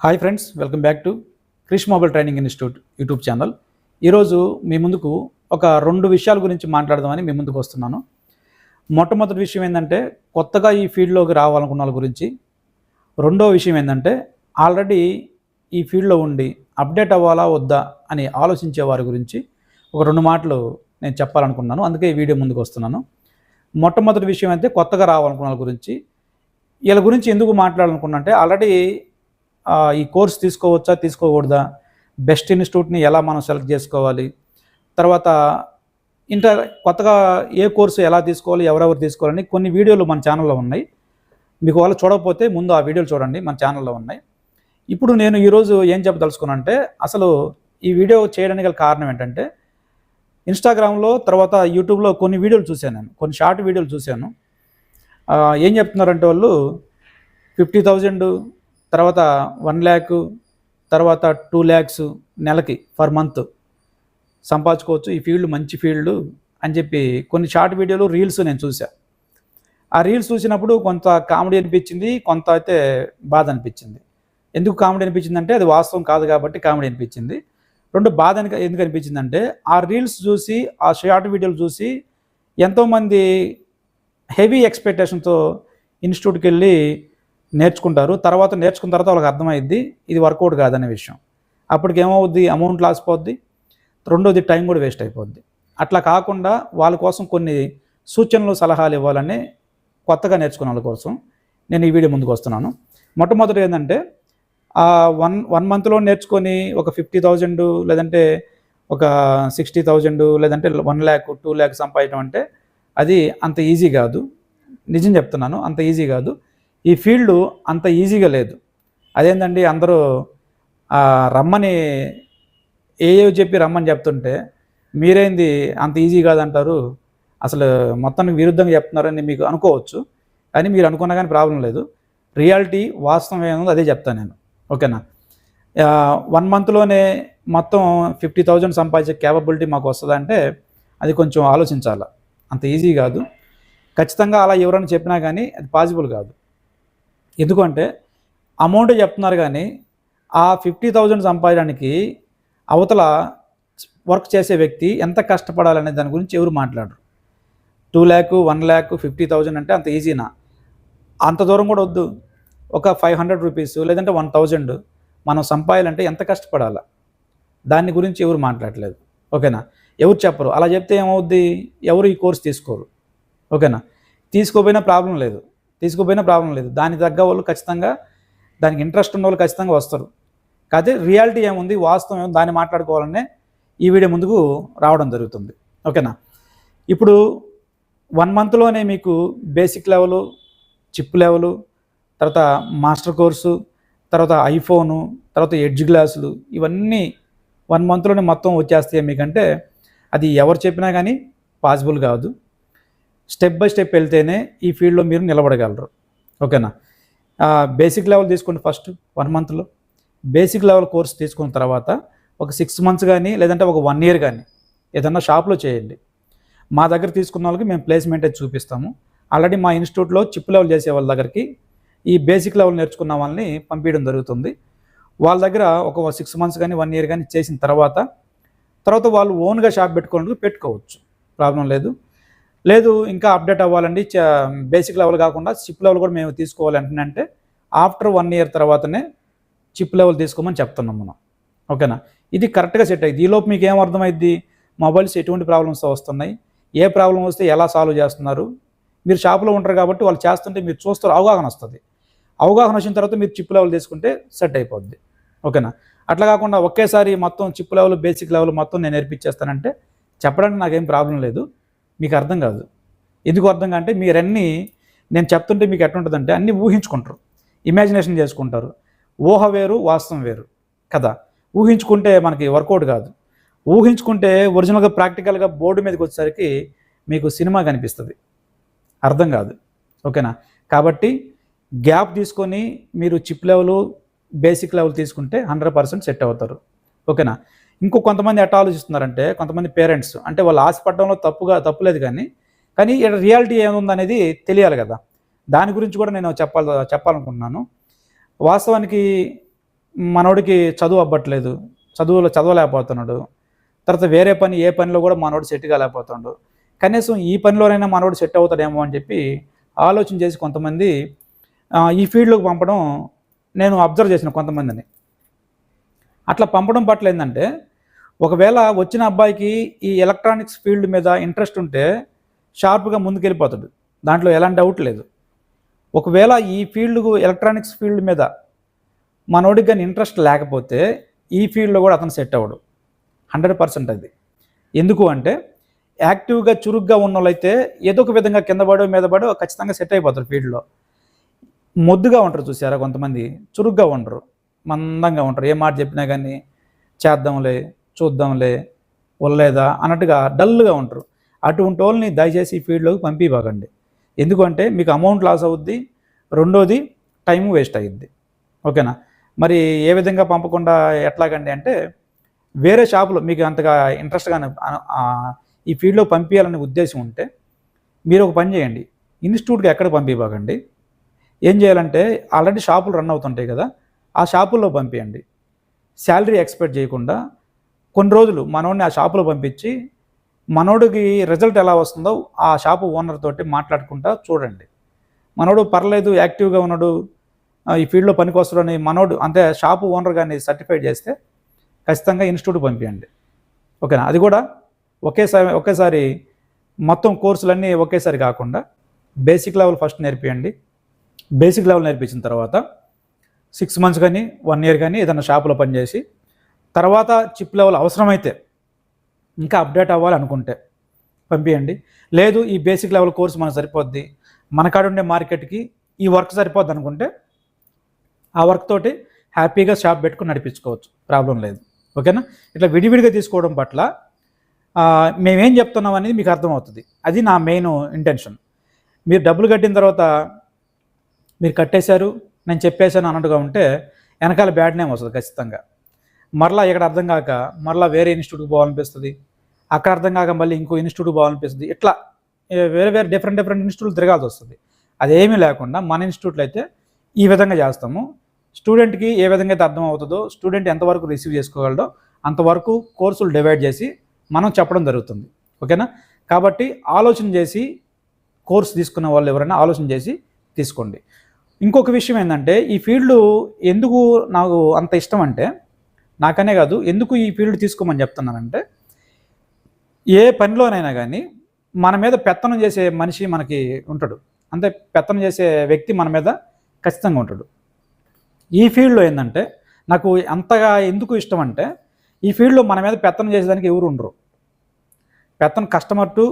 Hi friends welcome back to Krish mobile training institute YouTube channel ఈరోజు మీ ముందుకు ఒక రెండు విషయాల గురించి మాట్లాడదామని మీ ముందుకు వస్తున్నాను. మొట్టమొదటి విషయం ఏంటంటే కొత్తగా ఈ ఫీల్డ్లోకి రావాలనుకున్న వాళ్ళ గురించి. రెండో విషయం ఏంటంటే ఆల్రెడీ ఈ ఫీల్డ్లో ఉండి అప్డేట్ అవ్వాలా వద్దా అని ఆలోచించే వారి గురించి ఒక రెండు మాటలు నేను చెప్పాలనుకున్నాను. అందుకే ఈ వీడియో ముందుకు వస్తున్నాను. మొట్టమొదటి విషయం అయితే కొత్తగా రావాలనుకున్న వాళ్ళ గురించి. వీళ్ళ గురించి ఎందుకు మాట్లాడాలనుకున్నా అంటే ఆల్రెడీ ఈ కోర్స్ తీసుకోవచ్చా తీసుకోకూడదా బెస్ట్ ఇన్స్టిట్యూట్ని ఎలా మనం సెలెక్ట్ చేసుకోవాలి తర్వాత ఇంటర్ కొత్తగా ఏ కోర్సు ఎలా తీసుకోవాలి ఎవరెవరు తీసుకోవాలని కొన్ని వీడియోలు మన ఛానల్లో ఉన్నాయి. మీకు వాళ్ళు చూడకపోతే ముందు ఆ వీడియోలు చూడండి మన ఛానల్లో ఉన్నాయి. ఇప్పుడు నేను ఈరోజు ఏం చెప్పదలుచుకున్నానంటే అసలు ఈ వీడియో చేయడానికి గల కారణం ఏంటంటే ఇన్స్టాగ్రామ్లో తర్వాత యూట్యూబ్లో కొన్ని వీడియోలు చూశాను నేను కొన్ని షార్ట్ వీడియోలు చూశాను. ఏం చెప్తున్నారంటే వాళ్ళు ఫిఫ్టీ థౌజండ్ తర్వాత వన్ ల్యాక్ తర్వాత టూ ల్యాక్స్ నెలకి పర్ మంత్ సంపాదించుకోవచ్చు. ఈ ఫీల్డ్ మంచి ఫీల్డ్ అని చెప్పి కొన్ని షార్ట్ వీడియోలు రీల్స్ నేను చూసా ఆ రీల్స్ చూసినప్పుడు కొంత కామెడీ అనిపించింది కొంత అయితే బాధ అనిపించింది. ఎందుకు కామెడీ అనిపించింది అంటే అది వాస్తవం కాదు కాబట్టి కామెడీ అనిపించింది. రెండు బాధ అని ఎందుకు అనిపించిందంటే ఆ రీల్స్ చూసి ఆ షార్ట్ వీడియోలు చూసి ఎంతోమంది హెవీ ఎక్స్పెక్టేషన్తో ఇన్స్టిట్యూట్కి వెళ్ళి నేర్చుకుంటారు. తర్వాత నేర్చుకున్న తర్వాత వాళ్ళకి అర్థమైద్ది ఇది వర్కౌట్ కాదనే విషయం. అప్పటికి ఏమవుద్ది అమౌంట్ లాస్ పోద్ది. రెండోది టైం కూడా వేస్ట్ అయిపోద్ది. అట్లా కాకుండా వాళ్ళ కోసం కొన్ని సూచనలు సలహాలు ఇవ్వాలని కొత్తగా నేర్చుకున్న వాళ్ళ కోసం నేను ఈ వీడియో ముందుకు వస్తున్నాను. మొట్టమొదటి ఏంటంటే ఆ వన్ వన్ మంత్లో నేర్చుకొని ఒక ఫిఫ్టీ థౌజండ్ లేదంటే ఒక సిక్స్టీ థౌజండ్ లేదంటే వన్ ల్యాక్ టూ ల్యాక్ సంపాదించడం అంటే అది అంత ఈజీ కాదు. నిజం చెప్తున్నాను అంత ఈజీ కాదు. ఈ ఫీల్డ్ అంత ఈజీగా లేదు. అదేంటండి అందరూ రమ్మని ఏయో చెప్పి రమ్మని చెప్తుంటే మీరేంది అంత ఈజీ కాదంటారు అసలు మొత్తానికి విరుద్ధంగా చెప్తున్నారని మీకు అనుకోవచ్చు కానీ మీరు అనుకున్నా కానీ ప్రాబ్లం లేదు. రియాలిటీ వాస్తవం ఏముందో అదే చెప్తాను నేను. ఓకేనా? వన్ మంత్లోనే మొత్తం ఫిఫ్టీ థౌజండ్ సంపాదించే క్యాపబిలిటీ మాకు వస్తుందంటే అది కొంచెం ఆలోచించాలి. అంత ఈజీ కాదు. ఖచ్చితంగా అలా ఎవరైనా చెప్పినా కానీ అది పాసిబుల్ కాదు. ఎందుకంటే అమౌంట్ చెప్తున్నారు కానీ ఆ ఫిఫ్టీ థౌజండ్ సంపాదడానికి అవతల వర్క్ చేసే వ్యక్తి ఎంత కష్టపడాలనే దాని గురించి ఎవరు మాట్లాడరు. Two lakh one lakh fifty thousand అంటే అంత ఈజీనా? అంత దూరం కూడా వద్దు. ఒక ఫైవ్ హండ్రెడ్ రూపీస్ లేదంటే వన్ థౌజండ్ మనం సంపాదాలంటే ఎంత కష్టపడాలా? దాని గురించి ఎవరు మాట్లాడలేదు. ఓకేనా? ఎవరు చెప్పరు. అలా చెప్తే ఏమవుద్ది? ఎవరు ఈ కోర్స్ తీసుకోరు. ఓకేనా? తీసుకోపోయినా ప్రాబ్లం లేదు. తీసుకుపోయినా ప్రాబ్లం లేదు. దానికి తగ్గ వాళ్ళు ఖచ్చితంగా దానికి ఇంట్రెస్ట్ ఉన్న వాళ్ళు ఖచ్చితంగా వస్తారు. కాకపోతే రియాలిటీ ఏముంది వాస్తవం ఏముంది దాన్ని మాట్లాడుకోవాలనే ఈ వీడియో ముందుకు రావడం జరుగుతుంది. ఓకేనా ఇప్పుడు వన్ మంత్లోనే మీకు బేసిక్ లెవెలు చిప్ లెవెలు తర్వాత మాస్టర్ కోర్సు తర్వాత ఐఫోను తర్వాత ఎడ్జ్ గ్లాసులు ఇవన్నీ వన్ మంత్లోనే మొత్తం వచ్చేస్తాయి మీకంటే అది ఎవరు చెప్పినా కానీ పాసిబుల్ కాదు. స్టెప్ బై స్టెప్ వెళ్తేనే ఈ ఫీల్డ్లో మీరు నిలబడగలరు. ఓకేనా? బేసిక్ లెవెల్ తీసుకోండి ఫస్ట్ వన్ మంత్లో. బేసిక్ లెవెల్ కోర్స్ తీసుకున్న తర్వాత ఒక సిక్స్ మంత్స్ కానీ లేదంటే ఒక వన్ ఇయర్ కానీ ఏదన్నా షాప్లో చేయండి. మా దగ్గర తీసుకున్న వాళ్ళకి మేము ప్లేస్మెంట్ అయితే చూపిస్తాము. ఆల్రెడీ మా ఇన్స్టిట్యూట్లో చిప్ లెవెల్ చేసే వాళ్ళ దగ్గరికి ఈ బేసిక్ లెవెల్ నేర్చుకున్న వాళ్ళని పంపించడం జరుగుతుంది. వాళ్ళ దగ్గర ఒక సిక్స్ మంత్స్ కానీ వన్ ఇయర్ కానీ చేసిన తర్వాత తర్వాత వాళ్ళు ఓన్గా షాప్ పెట్టుకోవడానికి పెట్టుకోవచ్చు. ప్రాబ్లం లేదు. లేదు ఇంకా అప్డేట్ అవ్వాలండి. బేసిక్ లెవెల్ కాకుండా చిప్ లెవెల్ కూడా మేము తీసుకోవాలి అంటే ఆఫ్టర్ వన్ ఇయర్ తర్వాతనే చిప్ లెవెల్ తీసుకోమని చెప్తున్నాం మనం. ఓకేనా? ఇది కరెక్ట్గా సెట్ అయ్యింది. ఈలోపు మీకు ఏం అర్థమైద్ది? మొబైల్స్ ఎటువంటి ప్రాబ్లమ్స్ వస్తున్నాయి? ఏ ప్రాబ్లం వస్తే ఎలా సాల్వ్ చేస్తున్నారు? మీరు షాప్లో ఉంటారు కాబట్టి వాళ్ళు చేస్తుంటే మీరు చూస్తారు అవగాహన వస్తుంది. అవగాహన వచ్చిన తర్వాత మీరు చిప్ లెవెల్ తీసుకుంటే సెట్ అయిపోద్ది. ఓకేనా? అట్లా కాకుండా ఒకేసారి మొత్తం చిప్ లెవెల్ బేసిక్ లెవెల్ మొత్తం నేను నేర్పించేస్తానంటే చెప్పడానికి నాకేం ప్రాబ్లం లేదు. మీకు అర్థం కాదు. ఎందుకు అర్థం అంటే మీరన్నీ నేను చెప్తుంటే మీకు ఎట్లుంటుందంటే అన్నీ ఊహించుకుంటారు. ఇమాజినేషన్ చేసుకుంటారు. ఊహ వేరు వాస్తవం వేరు కదా? ఊహించుకుంటే మనకి వర్కౌట్ కాదు. ఊహించుకుంటే ఒరిజినల్గా ప్రాక్టికల్గా బోర్డు మీదకి వచ్చేసరికి మీకు సినిమా కనిపిస్తుంది. అర్థం కాదు. ఓకేనా? కాబట్టి గ్యాప్ తీసుకొని మీరు చిప్ లెవెల్ బేసిక్ లెవెల్ తీసుకుంటే హండ్రెడ్ పర్సెంట్ సెట్ అవుతారు. ఓకేనా? ఇంకో కొంతమంది ఎట్లా ఆలోచిస్తున్నారంటే కొంతమంది పేరెంట్స్. అంటే వాళ్ళు ఆశపడడంలో తప్పుగా తప్పులేదు కానీ కానీ ఇక్కడ రియాలిటీ ఏముందనేది తెలియాలి కదా. దాని గురించి కూడా నేను చెప్పాలి చెప్పాలనుకుంటున్నాను. వాస్తవానికి మనోడికి చదువు అవ్వట్లేదు చదువులో చదవలేకపోతున్నాడు. తర్వాత వేరే పని ఏ పనిలో కూడా మనోడు సెట్ కాలేకపోతున్నాడు. కనీసం ఈ పనిలోనైనా మనోడు సెట్ అవుతాడేమో అని చెప్పి ఆలోచన చేసి కొంతమంది ఈ ఫీల్డ్లోకి పంపడం నేను అబ్జర్వ్ చేసిన కొంతమందిని. అట్లా పంపడం పట్ల ఏంటంటే ఒకవేళ వచ్చిన అబ్బాయికి ఈ ఎలక్ట్రానిక్స్ ఫీల్డ్ మీద ఇంట్రెస్ట్ ఉంటే షార్ప్గా ముందుకెళ్ళిపోతాడు. దాంట్లో ఎలాంటి డౌట్ లేదు. ఒకవేళ ఈ ఫీల్డ్ ఎలక్ట్రానిక్స్ ఫీల్డ్ మీద మనోడికి కానీ ఇంట్రెస్ట్ లేకపోతే ఈ ఫీల్డ్లో కూడా అతను సెట్ అవ్వడు. హండ్రెడ్ పర్సెంట్ అది. ఎందుకు అంటే యాక్టివ్గా చురుగ్గా ఉన్న వాళ్ళైతే ఏదో ఒక విధంగా కింద పడో మీద పడో ఖచ్చితంగా సెట్ అయిపోతారు ఫీల్డ్లో. మొద్దుగా ఉంటారు చూసారా కొంతమంది? చురుగ్గా ఉండరు. మందంగా ఉంటారు. ఏ మాట చెప్పినా కానీ చేద్దాంలే చూద్దాంలే వల్లేదా అన్నట్టుగా డల్గా ఉంటారు. అటువంటి వాళ్ళని దయచేసి ఫీల్డ్లోకి పంపివ్వకండి. ఎందుకంటే మీకు అమౌంట్ లాస్ అవుద్ది రెండోది టైం వేస్ట్ అయ్యిద్ది ఓకేనా? మరి ఏ విధంగా పంపకుండా ఎట్లాగండి అంటే వేరే షాపులో మీకు అంతగా ఇంట్రెస్ట్గా ఈ ఫీల్డ్లో పంపించాలనే ఉద్దేశం ఉంటే మీరు ఒక పని చేయండి. ఇన్స్టిట్యూట్కి ఎక్కడ పంపించకండి ఏం చేయాలంటే ఆల్రెడీ షాపులు రన్ అవుతుంటాయి కదా ఆ షాపుల్లో పంపించండి శాలరీ ఎక్స్పెక్ట్ చేయకుండా కొన్ని రోజులు మనోడిని ఆ షాపులో పంపించి మనోడికి రిజల్ట్ ఎలా వస్తుందో ఆ షాపు ఓనర్ తోటి మాట్లాడుకుంటా చూడండి. మనోడు పర్లేదు యాక్టివ్గా ఉన్నాడు. ఆ, ఈ ఫీల్డ్లో పనికొస్తాడని మనోడు అంటే షాపు ఓనర్ కానీ సర్టిఫైడ్ చేస్తే ఖచ్చితంగా ఇన్స్టిట్యూట్ పంపించండి ఓకేనా? అది కూడా ఒకేసారి ఒకేసారి మొత్తం కోర్సులన్నీ ఒకేసారి కాకుండా బేసిక్ లెవెల్ ఫస్ట్ నేర్పియండి. బేసిక్ లెవెల్ నేర్పించిన తర్వాత సిక్స్ మంత్స్ కానీ వన్ ఇయర్ కానీ ఏదైనా షాపులో పనిచేసి తర్వాత చిప్ లెవెల్ అవసరమైతే ఇంకా అప్డేట్ అవ్వాలనుకుంటే పంపించండి లేదు ఈ బేసిక్ లెవెల్ కోర్స్ మనకు సరిపోద్ది. మన కాడ ఉండే మార్కెట్కి ఈ వర్క్ సరిపోద్ది అనుకుంటే ఆ వర్క్ తోటి హ్యాపీగా షాప్ పెట్టుకుని నడిపించుకోవచ్చు. ప్రాబ్లం లేదు. ఓకేనా? ఇట్లా విడివిడిగా తీసుకోవడం పట్ల మేమేం చెప్తున్నాం అనేది మీకు అర్థమవుతుంది. అది నా మెయిన్ ఇంటెన్షన్. మీరు డబ్బులు కట్టిన తర్వాత మీరు కట్టేశారు నేను చెప్పేశాను అన్నట్టుగా ఉంటే వెనకాల బ్యాడ్ నేమ్ వస్తుంది ఖచ్చితంగా. మరలా ఇక్కడ అర్థం కాక మరలా వేరే ఇన్స్టిట్యూట్కి పోవాలనిపిస్తుంది. అక్కడ అర్థం కాక మళ్ళీ ఇంకో ఇన్స్టిట్యూట్కి పోవాలనిపిస్తుంది. ఇట్లా వేరే వేరే డిఫరెంట్ డిఫరెంట్ ఇన్స్టిట్యూట్లు తిరగాల్సి వస్తుంది అదేమీ లేకుండా మన ఇన్స్టిట్యూట్లో అయితే ఈ విధంగా చేస్తాము. స్టూడెంట్కి ఏ విధంగా అయితే అర్థం అవుతుందో స్టూడెంట్ ఎంతవరకు రిసీవ్ చేసుకోగలడో అంతవరకు కోర్సులు డివైడ్ చేసి మనం చెప్పడం జరుగుతుంది. ఓకేనా? కాబట్టి ఆలోచన చేసి కోర్స్ తీసుకున్న వాళ్ళు ఎవరైనా ఆలోచన చేసి తీసుకోండి. ఇంకొక విషయం ఏంటంటే ఈ ఫీల్డ్ ఎందుకు నాకు అంత ఇష్టం అంటే నాకనే కాదు ఎందుకు ఈ ఫీల్డ్ తీసుకోమని చెప్తున్నానంటే ఏ పనిలోనైనా కానీ మన మీద పెత్తనం చేసే మనిషి మనకి ఉంటాడు. అంటే పెత్తనం చేసే వ్యక్తి మన మీద ఖచ్చితంగా ఉంటాడు. ఈ ఫీల్డ్లో ఏంటంటే నాకు అంతగా ఎందుకు ఇష్టం అంటే ఈ ఫీల్డ్లో మన మీద పెత్తనం చేసేదానికి ఎవరు ఉండరు. పెత్తనం కస్టమర్ టు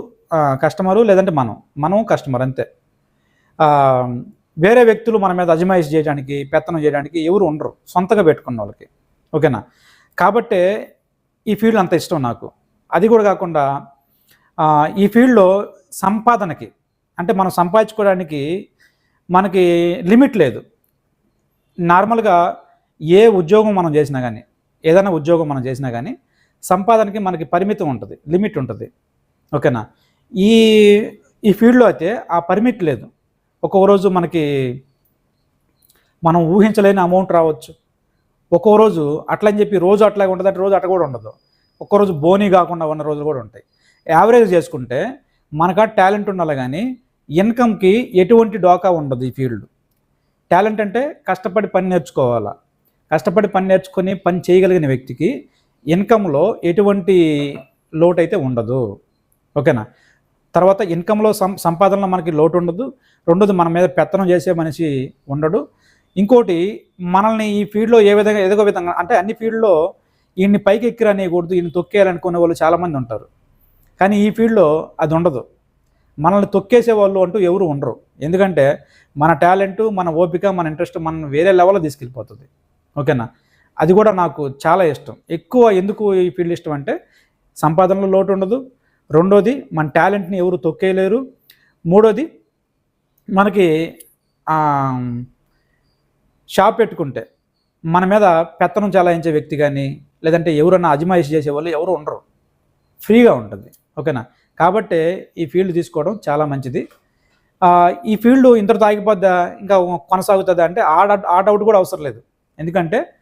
కస్టమరు లేదంటే మనం మనం కస్టమర్ అంతే. వేరే వ్యక్తులు మన మీద అజమాయిష్ చేయడానికి పెత్తనం చేయడానికి ఎవరు ఉండరు. సొంతగా పెట్టుకున్న వాళ్ళకి. ఓకేనా? కాబట్టే ఈ ఫీల్డ్ అంత ఇష్టం నాకు. అది కూడా కాకుండా ఈ ఫీల్డ్లో సంపాదనకి అంటే మనం సంపాదించుకోవడానికి మనకి లిమిట్ లేదు. నార్మల్గా ఏ ఉద్యోగం మనం చేసినా కానీ ఏదైనా ఉద్యోగం మనం చేసినా కానీ సంపాదనకి మనకి పరిమితం ఉంటుంది లిమిట్ ఉంటుంది. ఓకేనా? ఈ ఈ ఫీల్డ్లో అయితే ఆ పరిమిట్ లేదు. ఒక్కొక్క రోజు మనకి మనం ఊహించలేని అమౌంట్ రావచ్చు. ఒక్కో రోజు అట్లా అని చెప్పి రోజు అట్లాగే ఉంటుంది అంటే రోజు అట్లా కూడా ఉండదు. ఒక్కో రోజు బోనీ కాకుండా ఉన్న రోజులు కూడా ఉంటాయి. యావరేజ్ చేసుకుంటే మనకా టాలెంట్ ఉండాలి కానీ ఇన్కమ్కి ఎటువంటి డోకా ఉండదు ఈ ఫీల్డ్ టాలెంట్ అంటే కష్టపడి పని నేర్చుకోవాలా. కష్టపడి పని నేర్చుకొని పని చేయగలిగిన వ్యక్తికి ఇన్కంలో ఎటువంటి లోటు అయితే ఉండదు. ఓకేనా? తర్వాత ఇన్కంలో సం సంపాదనలో మనకి లోటు ఉండదు. రెండోది మన మీద పెత్తనం చేసే మనిషి ఉండడు. ఇంకోటి మనల్ని ఈ ఫీల్డ్లో ఏ విధంగా ఎదగో విధంగా అంటే అన్ని ఫీల్డ్లో ఈయన్ని పైకి ఎక్కిరనేయకూడదు ఈయన తొక్కేయాలనుకునే వాళ్ళు చాలామంది ఉంటారు. కానీ ఈ ఫీల్డ్లో అది ఉండదు. మనల్ని తొక్కేసే వాళ్ళు అంటూ ఎవరు ఉండరు. ఎందుకంటే మన టాలెంట్ మన ఓపిక మన ఇంట్రెస్ట్ మనం వేరే లెవెల్లో తీసుకెళ్ళిపోతుంది. ఓకేనా? అది కూడా నాకు చాలా ఇష్టం. ఎక్కువ ఎందుకు ఈ ఫీల్డ్ ఇష్టం అంటే సంపాదనలో లోటు ఉండదు. రెండోది మన టాలెంట్ని ఎవరు తొక్కేయలేరు. మూడోది మనకి షాప్ పెట్టుకుంటే మన మీద పెత్తనం చలాయించే వ్యక్తి కానీ లేదంటే ఎవరన్నా అజమాయిషి చేసే వాళ్ళు ఎవరు ఉండరు. ఫ్రీగా ఉంటుంది. ఓకేనా? కాబట్టి ఈ ఫీల్డ్ తీసుకోవడం చాలా మంచిది. ఈ ఫీల్డ్ ఇంతటితో ఆగిపోద్దా ఇంకా కొనసాగుతుందా అంటే ఆడ డౌ- కూడా అవసరం లేదు. ఎందుకంటే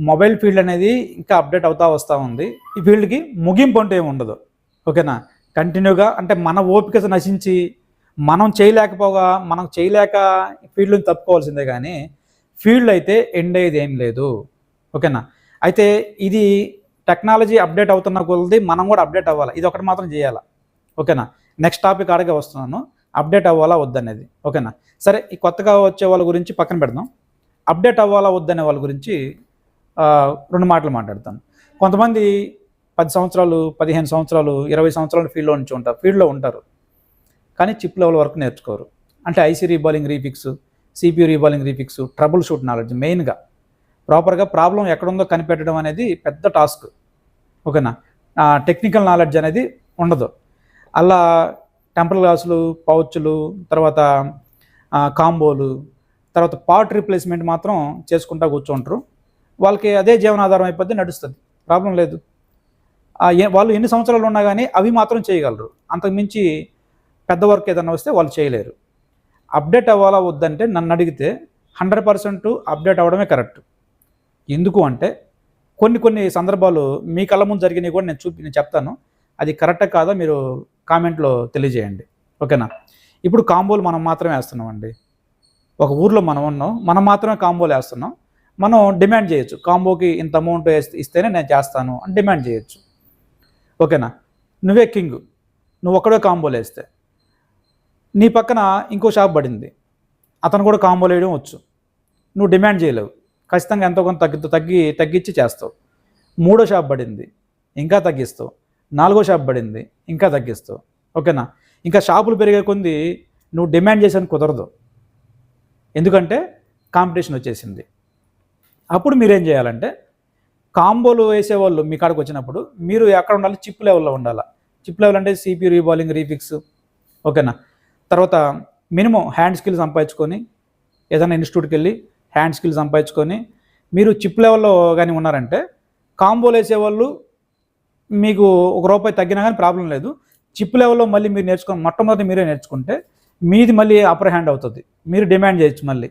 మొబైల్ ఫీల్డ్ అనేది ఇంకా అప్డేట్ అవుతా వస్తూ ఉంది. ఈ ఫీల్డ్కి ముగింపు అంటే ఏమి ఉండదు. ఓకేనా? కంటిన్యూగా అంటే మన ఓపిక నశించి మనం చేయలేకపోగా మనం చేయలేక ఫీల్డ్ని తప్పుకోవాల్సిందే కానీ ఫీల్డ్ అయితే ఎండ్ అయ్యేది ఏం లేదు. ఓకేనా? అయితే ఇది టెక్నాలజీ అప్డేట్ అవుతున్న కొలది మనం కూడా అప్డేట్ అవ్వాలి. ఇది ఒకటి మాత్రం చేయాలా? ఓకేనా? నెక్స్ట్ టాపిక్ ఆడగా వస్తున్నాను. అప్డేట్ అవ్వాలా వద్దనేది. ఓకేనా? సరే ఈ కొత్తగా వచ్చే వాళ్ళ గురించి పక్కన పెడదాం. అప్డేట్ అవ్వాలా వద్దనే వాళ్ళ గురించి రెండు మాటలు మాట్లాడతాను. కొంతమంది పది సంవత్సరాలు పదిహేను సంవత్సరాలు ఇరవై సంవత్సరాలు ఫీల్డ్లో నుంచి ఉంటారు. ఫీల్డ్లో ఉంటారు. కానీ చిప్ లెవెల్ వరకు నేర్చుకోరు. అంటే I C reballing refix C P U reballing refix trouble shoot knowledge మెయిన్గా ప్రాపర్గా ప్రాబ్లం ఎక్కడుందో కనిపెట్టడం అనేది పెద్ద టాస్క్ ఓకేనా టెక్నికల్ నాలెడ్జ్ అనేది ఉండదు. అలా టెంపర్ గ్లాసులు పౌచ్లు తర్వాత కాంబోలు తర్వాత పార్ట్ రీప్లేస్మెంట్ మాత్రం చేసుకుంటా కూర్చుంటారు. వాళ్ళకి అదే జీవనాధారం అయిపోద్ది నడుస్తుంది. ప్రాబ్లం లేదు. వాళ్ళు ఎన్ని సంవత్సరాలు ఉన్నా కానీ అవి మాత్రం చేయగలరు. అంతకుమించి పెద్ద వర్క్ ఏదన్నా వస్తే వాళ్ళు చేయలేరు. అప్డేట్ అవ్వాలా వద్దంటే నన్ను అడిగితే హండ్రెడ్ పర్సెంట్ అప్డేట్ అవ్వడమే కరెక్ట్. ఎందుకు అంటే కొన్ని కొన్ని సందర్భాలు మీ కళ్ళ ముందు జరిగినవి కూడా నేను చూపి నేను చెప్తాను. అది కరెక్టా కాదా మీరు కామెంట్లో తెలియజేయండి. ఓకేనా? ఇప్పుడు కాంబోలు మనం మాత్రమే వేస్తున్నామండి. ఒక ఊర్లో మనం ఉన్నాం. మనం మాత్రమే కాంబోలు వేస్తున్నాం. మనం డిమాండ్ చేయొచ్చు. కాంబోకి ఇంత అమౌంట్ వేస్తే ఇస్తేనే నేను చేస్తాను అని డిమాండ్ చేయొచ్చు. ఓకేనా? నువ్వే కింగ్. నువ్వు ఒక్కడే కాంబోలు వేస్తే. నీ పక్కన ఇంకో షాప్ పడింది. అతను కూడా కాంబోలు వేయడం వచ్చు. నువ్వు డిమాండ్ చేయలేవు. ఖచ్చితంగా ఎంతో కొంత తగ్గి తగ్గి తగ్గించి చేస్తావు. మూడో షాప్ పడింది. ఇంకా తగ్గిస్తావు. నాలుగో షాప్ పడింది. ఇంకా తగ్గిస్తావు. ఓకేనా? ఇంకా షాపులు పెరిగే కొంది నువ్వు డిమాండ్ చేసాను కుదరదు. ఎందుకంటే కాంపిటీషన్ వచ్చేసింది. అప్పుడు మీరేం చేయాలంటే కాంబోలు వేసేవాళ్ళు మీ కాడికి వచ్చినప్పుడు మీరు ఎక్కడ ఉండాలి? చిప్ లెవెల్లో ఉండాలి? చిప్ లెవెల్ అంటే సిపి రీబాలింగ్ రీఫిక్స్. ఓకేనా? తర్వాత మినిమం హ్యాండ్ స్కిల్ సంపాదించుకొని ఏదైనా ఇన్స్టిట్యూట్కి వెళ్ళి హ్యాండ్ స్కిల్ సంపాదించుకొని మీరు చిప్ లెవెల్లో కానీ ఉన్నారంటే కాంబోలు వేసేవాళ్ళు మీకు ఒక రూపాయి తగ్గినా కానీ ప్రాబ్లం లేదు. చిప్ లెవెల్లో మళ్ళీ మీరు నేర్చుకొని మొట్టమొదటి మీరే నేర్చుకుంటే మీది మళ్ళీ అప్పర్ హ్యాండ్ అవుతుంది. మీరు డిమాండ్ చేయొచ్చు మళ్ళీ.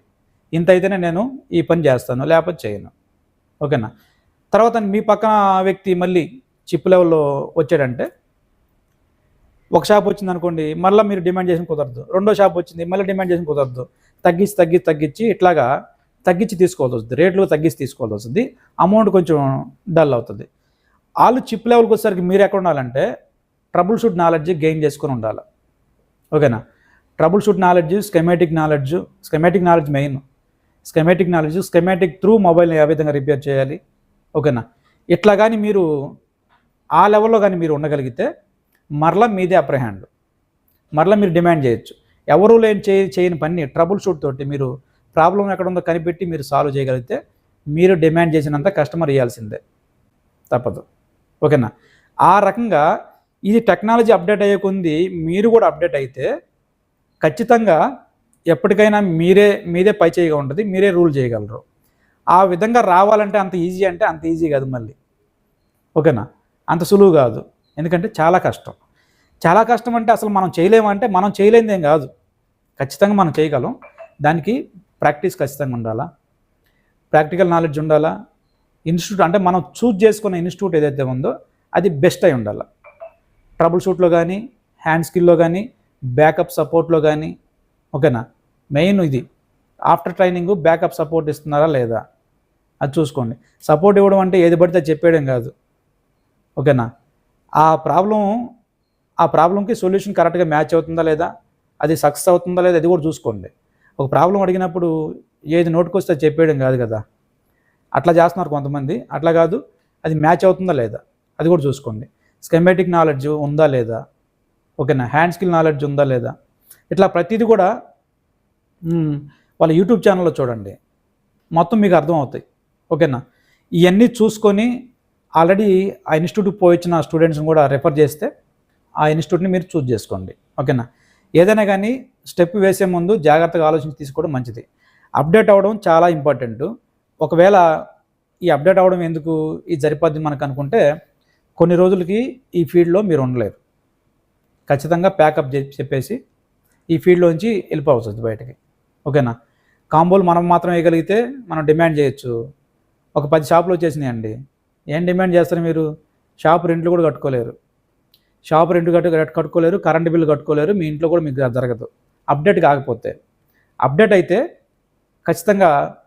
ఇంత అయితేనే నేను ఈ పని చేస్తాను లేకపోతే చేయను. ఓకేనా? తర్వాత మీ పక్కన వ్యక్తి మళ్ళీ చిప్ లెవెల్లో వచ్చాడంటే ఒక షాప్ వచ్చింది అనుకోండి మళ్ళీ మీరు డిమాండ్ చేసిన కుదరదు. రెండో షాప్ వచ్చింది మళ్ళీ డిమాండ్ చేసిన కుదరదు. తగ్గించి తగ్గించి తగ్గించి ఇట్లాగా తగ్గించి తీసుకోవాల్సి వస్తుంది. రేట్లు తగ్గించి తీసుకోవాల్సి వస్తుంది. అమౌంట్ కొంచెం డల్ అవుతుంది. వాళ్ళు చిప్ లెవెల్కి వచ్చేసరికి మీరు ఎక్కడ ఉండాలంటే ట్రబుల్ షూట్ నాలెడ్జ్ గెయిన్ చేసుకొని ఉండాలి. ఓకేనా? Trouble shoot knowledge schematic knowledge schematic knowledge main schematic knowledge schematic through మొబైల్ని ఏ విధంగా రిపేర్ చేయాలి? ఓకేనా? ఇట్లా కానీ మీరు ఆ లెవెల్లో కానీ మీరు ఉండగలిగితే మరలా మీదే అప్పర్ హ్యాండ్ మరలా మీరు డిమాండ్ చేయొచ్చు. ఎవరు లేని చేయ చేయని పని ట్రబుల్ షూట్ తోటి మీరు ప్రాబ్లం ఎక్కడ ఉందో కనిపెట్టి మీరు సాల్వ్ చేయగలిగితే మీరు డిమాండ్ చేసినంత కస్టమర్ ఇవ్వాల్సిందే తప్పదు. ఓకేనా? ఆ రకంగా ఇది టెక్నాలజీ అప్డేట్ అయ్యే కొంది మీరు కూడా అప్డేట్ అయితే ఖచ్చితంగా ఎప్పటికైనా మీరే మీదే పై చేయగా ఉంటుంది మీరే రూల్ చేయగలరు. ఆ విధంగా రావాలంటే అంత ఈజీ అంటే అంత ఈజీ కాదు మళ్ళీ. ఓకేనా? అంత సులువు కాదు. ఎందుకంటే చాలా కష్టం. చాలా కష్టం అంటే అసలు మనం చేయలేమంటే మనం చేయలేనిది ఏం కాదు. ఖచ్చితంగా మనం చేయగలం. దానికి ప్రాక్టీస్ ఖచ్చితంగా ఉండాలా? ప్రాక్టికల్ నాలెడ్జ్ ఉండాలా? ఇన్స్టిట్యూట్ అంటే మనం చూజ్ చేసుకున్న ఇన్స్టిట్యూట్ ఏదైతే ఉందో అది బెస్ట్ అయి ఉండాలి? ట్రబుల్ షూట్లో కానీ హ్యాండ్ స్కిల్లో కానీ బ్యాకప్ సపోర్ట్లో కానీ ఓకేనా? మెయిన్ ఇది. ఆఫ్టర్ ట్రైనింగ్ బ్యాకప్ సపోర్ట్ ఇస్తున్నారా లేదా? అది చూసుకోండి. సపోర్ట్ ఇవ్వడం అంటే ఏది పడితే అది చెప్పేయడం కాదు. ఓకేనా? ఆ ప్రాబ్లం ఆ ప్రాబ్లంకి సొల్యూషన్ కరెక్ట్గా మ్యాచ్ అవుతుందా లేదా? అది సక్సెస్ అవుతుందా లేదా? అది కూడా చూసుకోండి. ఒక ప్రాబ్లం అడిగినప్పుడు ఏది నోటుకొస్తే అది చెప్పేయడం కాదు కదా. అట్లా చేస్తున్నారు కొంతమంది. అట్లా కాదు అది మ్యాచ్ అవుతుందా లేదా? అది కూడా చూసుకోండి. స్కెమాటిక్ నాలెడ్జ్ ఉందా లేదా? ఓకేనా? హ్యాండ్ స్కిల్ నాలెడ్జ్ ఉందా లేదా? ఇట్లా ప్రతిదీ కూడా వాళ్ళ యూట్యూబ్ ఛానల్లో చూడండి. మొత్తం మీకు అర్థం అవుతాయి ఓకేనా? ఇవన్నీ చూసుకొని ఆల్రెడీ ఆ ఇన్స్టిట్యూట్కి పోయించిన స్టూడెంట్స్ని కూడా రెఫర్ చేస్తే ఆ ఇన్స్టిట్యూట్ని మీరు చూజ్ చేసుకోండి. ఓకేనా? ఏదైనా కానీ స్టెప్ వేసే ముందు జాగ్రత్తగా ఆలోచించి తీసుకోవడం మంచిది. అప్డేట్ అవ్వడం చాలా ఇంపార్టెంట్. ఒకవేళ ఈ అప్డేట్ అవ్వడం ఎందుకు? ఇది సరిపోద్ది మనకు అనుకుంటే కొన్ని రోజులకి ఈ ఫీల్డ్లో మీరు ఉండలేరు. ఖచ్చితంగా ప్యాకప్ చెప్పేసి ఈ ఫీల్డ్లోంచి వెళ్ళిపోవచ్చు బయటకి. ఓకేనా? కాంబోలు మనం మాత్రం వేయగలిగితే మనం డిమాండ్ చేయొచ్చు. ఒక పది షాపులు వచ్చేసినాయండి. ఏం డిమాండ్ చేస్తారు మీరు? షాప్ రెంట్లు కూడా కట్టుకోలేరు. షాప్ రెంట్ కట్టు కట్టుకోలేరు కరెంట్ బిల్లు కట్టుకోలేరు మీ ఇంట్లో కూడా మీకు జరగదు. అప్డేట్ కాకపోతే. అప్డేట్ అయితే ఖచ్చితంగా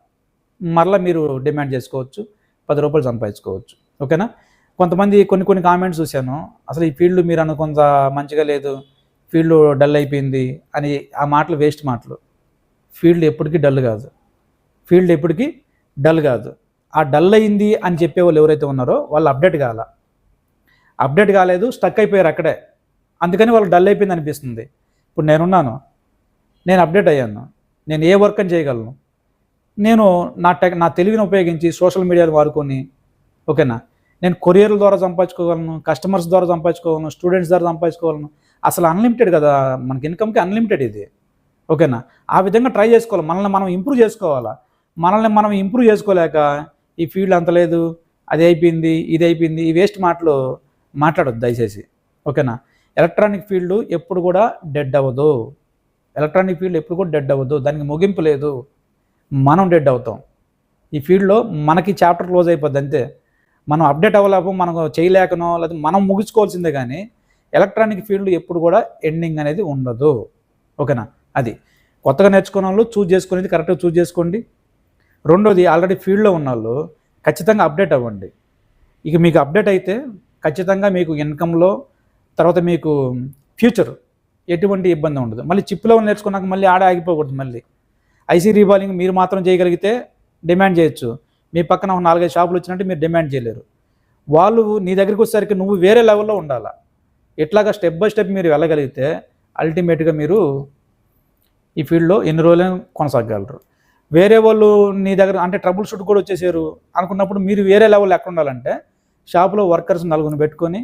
మరలా మీరు డిమాండ్ చేసుకోవచ్చు పది రూపాయలు సంపాదించుకోవచ్చు. ఓకేనా? కొంతమంది కొన్ని కొన్ని కామెంట్స్ చూశాను. అసలు ఈ ఫీల్డ్ మీరు అనుకుంత మంచిగా లేదు ఫీల్డ్ డల్ అయిపోయింది అని ఆ మాటలు వేస్ట్ మాటలు. ఫీల్డ్ ఎప్పటికీ డల్ కాదు. ఫీల్డ్ ఎప్పటికీ డల్ కాదు. ఆ డల్ అయింది అని చెప్పే వాళ్ళు ఎవరైతే ఉన్నారో వాళ్ళు అప్డేట్ కాల. అప్డేట్ కాలేదు స్టక్ అయిపోయారు అక్కడే. అందుకని వాళ్ళు డల్ అయిపోయింది అనిపిస్తుంది. ఇప్పుడు నేనున్నాను నేను అప్డేట్ అయ్యాను నేను ఏ వర్క్ అని చేయగలను? నేను నా టెక్ నా తెలివిని ఉపయోగించి సోషల్ మీడియాను వాడుకొని ఓకేనా? నేను కొరియర్ల ద్వారా సంపాదించుకోగలను కస్టమర్స్ ద్వారా సంపాదించుకోగలను స్టూడెంట్స్ ద్వారా సంపాదించుకోగలను. అసలు అన్లిమిటెడ్ కదా మనకి ఇన్కమ్కి అన్లిమిటెడ్ ఇది. ఓకేనా? ఆ విధంగా ట్రై చేసుకోవాలి. మనల్ని మనం ఇంప్రూవ్ చేసుకోవాలా? మనల్ని మనం ఇంప్రూవ్ చేసుకోలేక ఈ ఫీల్డ్ అంత లేదు అది అయిపోయింది ఇది అయిపోయింది ఈ వేస్ట్ మాటలు మాట్లాడొద్దు దయచేసి. ఓకేనా? ఎలక్ట్రానిక్ ఫీల్డ్ ఎప్పుడు కూడా డెడ్ అవ్వదు. ఎలక్ట్రానిక్ ఫీల్డ్ ఎప్పుడు కూడా డెడ్ అవ్వదు. దానికి ముగింపు లేదు. మనం డెడ్ అవుతాం. ఈ ఫీల్డ్లో మనకి చాప్టర్ క్లోజ్ అయిపోద్ది అంతే. మనం అప్డేట్ అవ్వలేక మనం చేయలేకనో లేదా మనం ముగించుకోవాల్సిందే కానీ ఎలక్ట్రానిక్ ఫీల్డ్ ఎప్పుడు కూడా ఎండింగ్ అనేది ఉండదు. ఓకేనా? అది. కొత్తగా నేర్చుకున్న వాళ్ళు చూజ్ చేసుకునేది కరెక్ట్గా చూజ్ చేసుకోండి. రెండోది ఆల్రెడీ ఫీల్డ్లో ఉన్న వాళ్ళు ఖచ్చితంగా అప్డేట్ అవ్వండి. ఇక మీకు అప్డేట్ అయితే ఖచ్చితంగా మీకు ఇన్కంలో తర్వాత మీకు ఫ్యూచర్ ఎటువంటి ఇబ్బంది ఉండదు. మళ్ళీ చిప్లో నేర్చుకున్నాక మళ్ళీ ఆడ ఆగిపోకూడదు మళ్ళీ. ఐసీ రీబాలింగ్ మీరు మాత్రం చేయగలిగితే డిమాండ్ చేయొచ్చు. మీ పక్కన ఒక నాలుగైదు షాపులు వచ్చినట్టు మీరు డిమాండ్ చేయలేరు. వాళ్ళు నీ దగ్గరికి వచ్చేసరికి నువ్వు వేరే లెవెల్లో ఉండాలా? ఎట్లాగా స్టెప్ బై స్టెప్ మీరు వెళ్ళగలిగితే అల్టిమేట్గా మీరు ఈ ఫీల్డ్లో ఎన్ని రోజులైనా కొనసాగలరు వేరే వాళ్ళు నీ దగ్గర అంటే ట్రబుల్ షూట్ కూడా వచ్చేసారు అనుకున్నప్పుడు మీరు వేరే లెవెల్ ఎక్కడ ఉండాలంటే షాప్లో వర్కర్స్ నలుగురిని పెట్టుకొని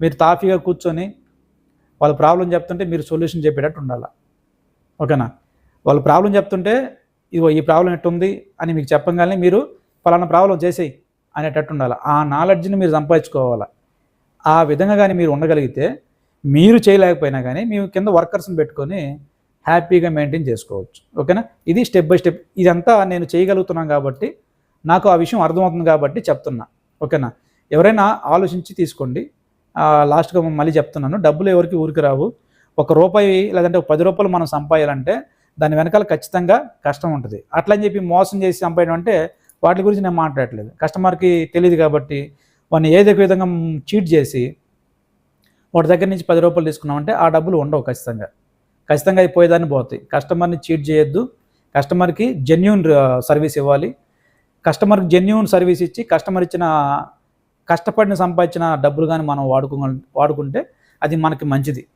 మీరు తాఫీగా కూర్చొని వాళ్ళ ప్రాబ్లం చెప్తుంటే మీరు సొల్యూషన్ చెప్పేటట్టు ఉండాలి? ఓకేనా? వాళ్ళు ప్రాబ్లం చెప్తుంటే ఇదిగో ఈ ప్రాబ్లం ఎట్టుంది అని మీకు చెప్పగానే మీరు ఫలానా ప్రాబ్లం చేసేయి అనేటట్టు ఉండాలి? ఆ నాలెడ్జ్ని మీరు సంపాదించుకోవాలి? ఆ విధంగా కానీ మీరు ఉండగలిగితే మీరు చేయలేకపోయినా కానీ మీ కింద వర్కర్స్ని పెట్టుకొని హ్యాపీగా మెయింటైన్ చేసుకోవచ్చు. ఓకేనా? ఇది స్టెప్ బై స్టెప్. ఇదంతా నేను చేయగలుగుతున్నాను కాబట్టి నాకు ఆ విషయం అర్థమవుతుంది కాబట్టి చెప్తున్నా. ఓకేనా? ఎవరైనా ఆలోచించి తీసుకోండి. లాస్ట్గా మళ్ళీ చెప్తున్నాను. డబ్బులు ఎవరికి ఊరికి రావు. ఒక రూపాయి లేదంటే ఒక పది రూపాయలు మనం సంపాదాలంటే దాని వెనకాల ఖచ్చితంగా కష్టం ఉంటుంది. అట్లని చెప్పి మోసం చేసి సంపాదడం అంటే వాటి గురించి నేను మాట్లాడట్లేదు. కస్టమర్కి తెలియదు కాబట్టి వాడిని ఏదో ఒక విధంగా చీట్ చేసి వాటి దగ్గర నుంచి పది రూపాయలు తీసుకున్నామంటే ఆ డబ్బులు ఉండవు ఖచ్చితంగా. ఖచ్చితంగా అయిపోయేదాన్ని పోతాయి. కస్టమర్ని చీట్ చేయొద్దు. కస్టమర్కి జెన్యున్ సర్వీస్ ఇవ్వాలి. కస్టమర్కి జెన్యున్ సర్వీస్ ఇచ్చి కస్టమర్ ఇచ్చిన కష్టపడిన సంపాదించిన డబ్బులు కానీ మనం వాడుకో వాడుకుంటే అది మనకి మంచిది.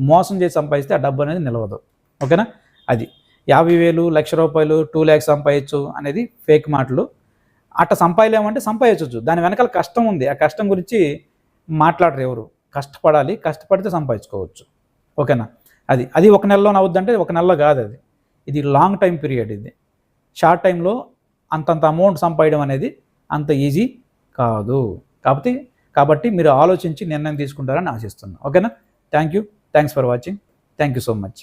మోసం చేసి సంపాదిస్తే ఆ డబ్బు అనేది నిలవదు. ఓకేనా? అది. యాభై వేలు లక్ష రూపాయలు టూ ల్యాక్స్ సంపాదించు అనేది ఫేక్ మాటలు. అట్ట సంపాదలేమంటే సంపాదించవచ్చు దాని వెనకాల కష్టం ఉంది. ఆ కష్టం గురించి మాట్లాడరు ఎవరు. కష్టపడాలి. కష్టపడితే సంపాదించుకోవచ్చు. ఓకేనా? అది అది ఒక నెలలో అవుద్దంటే ఒక నెలలో కాదు అది. ఇది లాంగ్ టైం పీరియడ్ ఇది. షార్ట్ టైంలో అంతంత అమౌంట్ సంపాదడం అనేది అంత ఈజీ కాదు. కాబట్టి కాబట్టి మీరు ఆలోచించి నిర్ణయం తీసుకుంటారని ఆశిస్తున్నాను. ఓకేనా? Thank you thanks for watching thank you so much